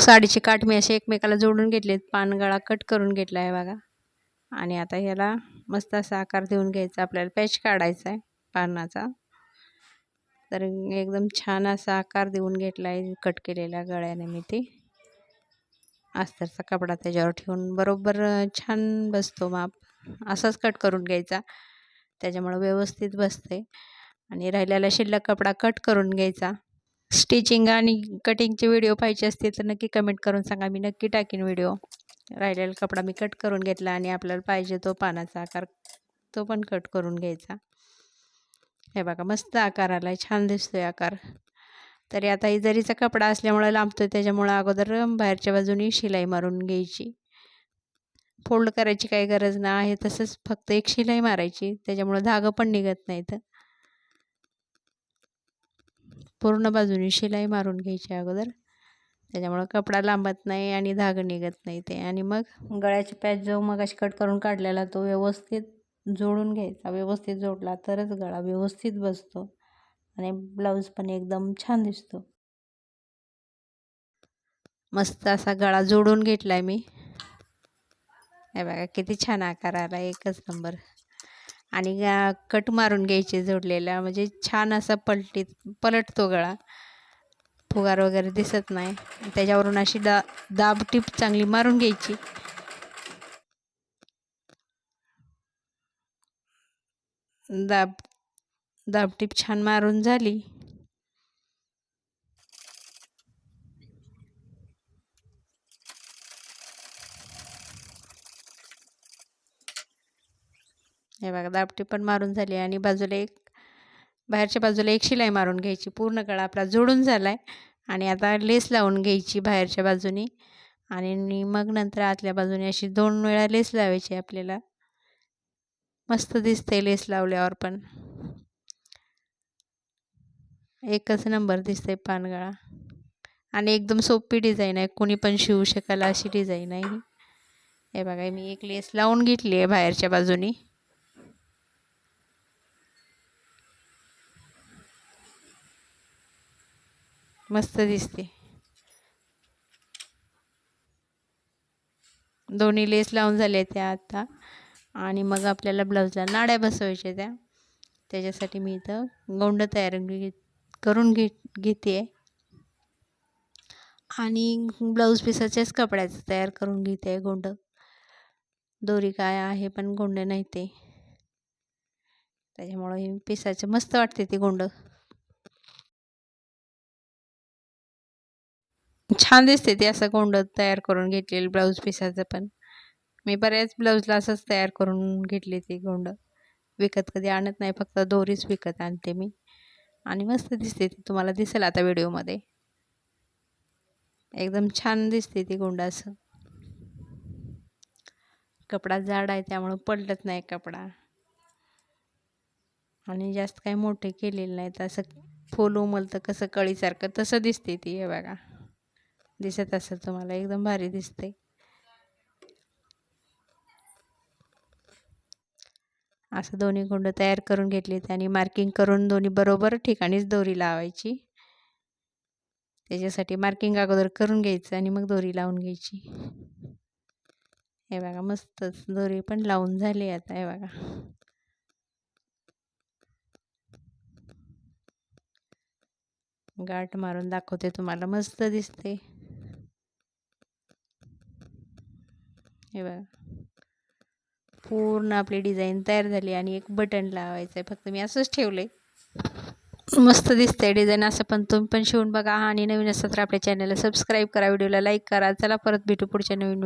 साडीचे काठ मी असे एकमेकाला जोडून घेतलेत. पानगळा कट करून घेतला आहे बघा. आणि आता ह्याला मस्त असा आकार देऊन घ्यायचा. आपल्याला पॅच काढायचा आहे पानाचा. तर एकदम छान असा आकार देऊन घेतला आहे कट केलेल्या गळ्याने मी ते. अस्तरचा कपडा त्याच्यावर ठेवून बरोबर छान बसतो माप. असाच कट करून घ्यायचा. त्याच्यामुळं व्यवस्थित बसते आणि राहिलेला शिल्लक कपडा कट करून घ्यायचा. स्टिचिंग आणि कटिंगचे व्हिडिओ पाहिजे असतील तर नक्की कमेंट करून सांगा. मी नक्की टाकीन व्हिडिओ. राहिलेला कपडा मी कट करून घेतला आणि आपल्याला पाहिजे तो पानाचा आकार तो पण कट करून घ्यायचा. हे बघा मस्त आकार आला आहे छान दिसतोय आकार. तरी आता इजरीचा जरीचा कपडा असल्यामुळे लांबतोय त्याच्यामुळं अगोदर बाहेरच्या बाजूने शिलाई मारून घ्यायची. फोल्ड करायची काही गरज नाही आहे तसंच फक्त एक शिलाई मारायची त्याच्यामुळं धागं पण निघत नाहीत. पूर्ण बाजूने शिलाई मारून घ्यायची अगोदर. त्याच्यामुळं कपडा लांबत नाही आणि धागं निघत नाही ते. आणि मग गळ्याचे पॅच जो मग अशी कट करून काढलेला तो व्यवस्थित जोडून घ्यायचा. व्यवस्थित जोडला तरच गळा व्यवस्थित बसतो. आणि ब्लाऊज पण एकदम छान दिसतो. मस्त असा गळा जोडून घेतला आहे मी. हे बघा किती छान आकार आला एकच नंबर. आणि कट मारून घ्यायचे जोडलेला. म्हणजे छान असा पलटीत पलटतो गळा. फुगार वगैरे दिसत नाही. त्याच्यावरून अशी दा दाब टीप चांगली मारून घ्यायची. दाब दाब टीप छान मारून झाली. हे बघा दाबटी पण मारून झाली आणि बाजूला एक बाहेरच्या बाजूला एक शिलाई मारून घ्यायची. पूर्ण गळा आपला जोडून झाला आहे आणि आता लेस लावून घ्यायची बाहेरच्या बाजूनी आणि मग नंतर आतल्या बाजूने अशी दोन वेळा लेस लावायची आपल्याला. मस्त दिसते लेस लावल्यावर पण. एकच नंबर दिसते पानगळा आणि एकदम सोपी डिझाईन आहे कोणी पण शिवू शकाल अशी डिझाईन आहे हे बघा मी एक लेस लावून घेतली आहे बाहेरच्या बाजूनी. मस्त दिसते. दोन्ही लेस लावून झाले त्या आता. आणि मग आपल्याला ब्लाऊजला नाड्या बसवायच्या त्या. त्याच्यासाठी मी इथं गोंड तयार करून घे घेते. आणि ब्लाऊज पिसाच्याच कपड्याचं तयार करून घेते आहे गोंड. दोरी काय आहे पण गोंड नाही ते. त्याच्यामुळं पिसाचं मस्त वाटते ते गोंड. छान दिसते ती असं गोंड तयार करून घेतलेलं ब्लाऊज पिसाचं पण. मी बऱ्याच ब्लाऊजला असंच तयार करून घेतली ती गोंड. विकत कधी आणत नाही फक्त दोरीच विकत आणते मी. आणि मस्त दिसते ती तुम्हाला दिसेल आता व्हिडिओमध्ये. एकदम छान दिसते ती गोंड असं. कपडा जाड आहे त्यामुळं पडलत नाही कपडा. आणि जास्त काही मोठे केलेले नाहीत असं फोल उमलतं कसं कळीसारखं तसं दिसते ती हे बघा. दिसत असेल तुम्हाला. एकदम भारी दिसते असं दोन्ही गुंड तयार करून घेतले आणि मार्किंग करून दोन्ही बरोबर ठिकाणीच दोरी लावायची. त्याच्यासाठी मार्किंग अगोदर करून घ्यायचं आणि मग दोरी लावून घ्यायची. हे बघा मस्तच दोरी पण लावून झाली आता हे बघा. गाठ मारून दाखवते तुम्हाला. मस्त दिसते हे बघा. पूर्ण आपली डिझाईन तयार झाली आणि एक बटन लावायचं आहे फक्त मी असंच ठेवलं आहे मस्त दिसतंय डिझाईन असं पण. तुम्ही पण शिवून बघा. आणि नवीन असतात तर आपल्या चॅनलला सबस्क्राईब करा. व्हिडिओला लाईक करा. चला परत भेटू पुढच्या नवीन